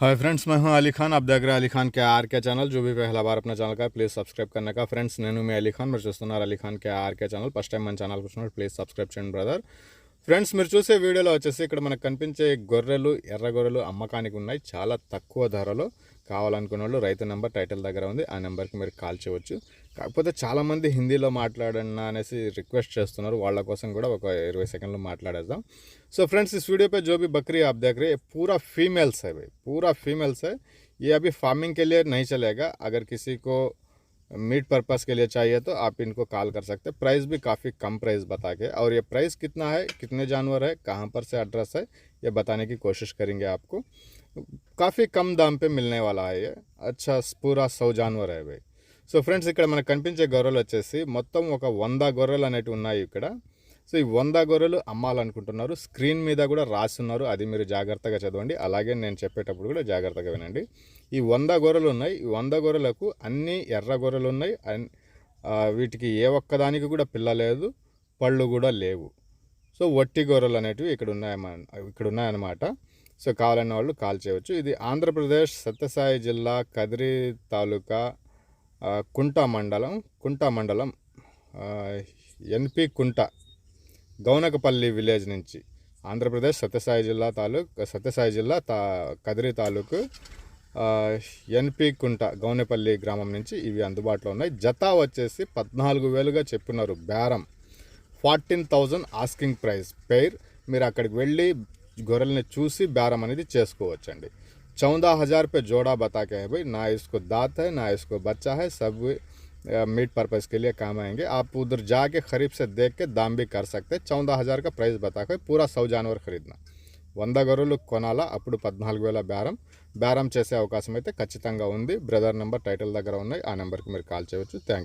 Hi friends मैं हूं अली खान आप देख रहे हैं अली खान के आर के चैनल जो भी पहला बार अपना ఛానల్ का ప్లీజ్ సబ్స్క్రైబ్ करने का ఫ్రెండ్స్ నేను మీ అలీ ఖాన్ మీరు చూస్తున్నారు Ali Khan K RK channel first time మన ఛానల్ చూస్తున్నారు ప్లీజ్ సబ్స్క్రైబ్ చేయండి బ్రదర్ ఫ్రెండ్స్ మీరు చూసే వీడియోలో వచ్చేసి ఇక్కడ మనకు కనిపించే గొర్రెలు ఎర్ర గొర్రెలు అమ్మకానికి ఉన్నాయి చాలా తక్కువ ధరలో కావాలనుకున్న వాళ్ళు రైతు నెంబర్ టైటిల్ దగ్గర ఉంది ఆ నెంబర్కి మీరు కాల్ చేయవచ్చు కాకపోతే చాలామంది హిందీలో మాట్లాడన్నా అనేసి రిక్వెస్ట్ చేస్తున్నారు వాళ్ళ కోసం కూడా ఒక ఇరవై సెకండ్లు మాట్లాడేద్దాం सो फ्रेंड्स इस वीडियो पे जो भी बकरी आप देख रहे हैं ये पूरा फीमेल्स है भाई पूरा फीमेल्स है ये अभी फार्मिंग के लिए नहीं चलेगा अगर किसी को मीट पर्पस के लिए चाहिए तो आप इनको कॉल कर सकते हैं प्राइस भी काफ़ी कम प्राइस बता के और ये प्राइस कितना है कितने जानवर है कहाँ पर से एड्रेस है ये बताने की कोशिश करेंगे आपको काफ़ी कम दाम पे मिलने वाला है ये अच्छा पूरा सौ जानवर है भाई సో ఫ్రెండ్స్ ఇక్కడ మనకు కనిపించే గొర్రెలు వచ్చేసి మొత్తం ఒక వంద గొర్రెలు అనేటివి ఉన్నాయి ఇక్కడ. సో ఈ వంద గొర్రెలు అమ్మాలనుకుంటున్నారు. స్క్రీన్ మీద కూడా రాస్తున్నారు అది మీరు జాగ్రత్తగా చదవండి. అలాగే నేను చెప్పేటప్పుడు కూడా జాగ్రత్తగా వినండి. ఈ వంద గొర్రెలు ఉన్నాయి. ఈ వంద గొర్రెలకు అన్ని ఎర్ర గొర్రెలు ఉన్నాయి. వీటికి ఏ ఒక్కదానికి కూడా పిల్ల లేదు. పళ్ళు కూడా లేవు. సో వట్టి గొర్రెలు అనేటివి ఇక్కడ ఉన్నాయన్న ఇక్కడ ఉన్నాయన్నమాట. సో కావాలన్న వాళ్ళు కాల్ చేయవచ్చు. ఇది ఆంధ్రప్రదేశ్ సత్యసాయి జిల్లా కదిరి తాలూకా కుంట మండలం కుంట మండలం ఎన్పి కుంట గౌనకపల్లి విలేజ్ నుంచి ఆంధ్రప్రదేశ్ సత్యసాయి జిల్లా తాలూకు సత్యసాయి జిల్లా తా కదిరి తాలూకు ఎన్పి కుంట గౌనపల్లి గ్రామం నుంచి ఇవి అందుబాటులో ఉన్నాయి. జత వచ్చేసి పద్నాలుగు వేలుగా చెప్పున్నారు బేరం. Fourteen thousand asking price pair. మీరు అక్కడికి వెళ్ళి గొర్రెల్ని చూసి బేరం అనేది చేసుకోవచ్చండి. चौदह हज़ार पे जोड़ा बता के है भाई ना इसको दांत है ना इसको बच्चा है सब अ, मीट पर्पज़ के लिए काम आएंगे आप उधर जाके खरीब से देख के दाम भी कर सकते हैं चौदह हज़ार का प्राइस बता के पूरा सौ जानवर खरीदना వంద గొర్రెలు కొనాలా అప్పుడు పద్నాలుగు వేల బేరం బేరం చేసే అవకాశం అయితే ఖచ్చితంగా ఉంది బ్రదర్ నెంబర్ టైటిల్ దగ్గర ఉన్నాయి ఆ నెంబర్కి మీరు కాల్ చేయవచ్చు థ్యాంక్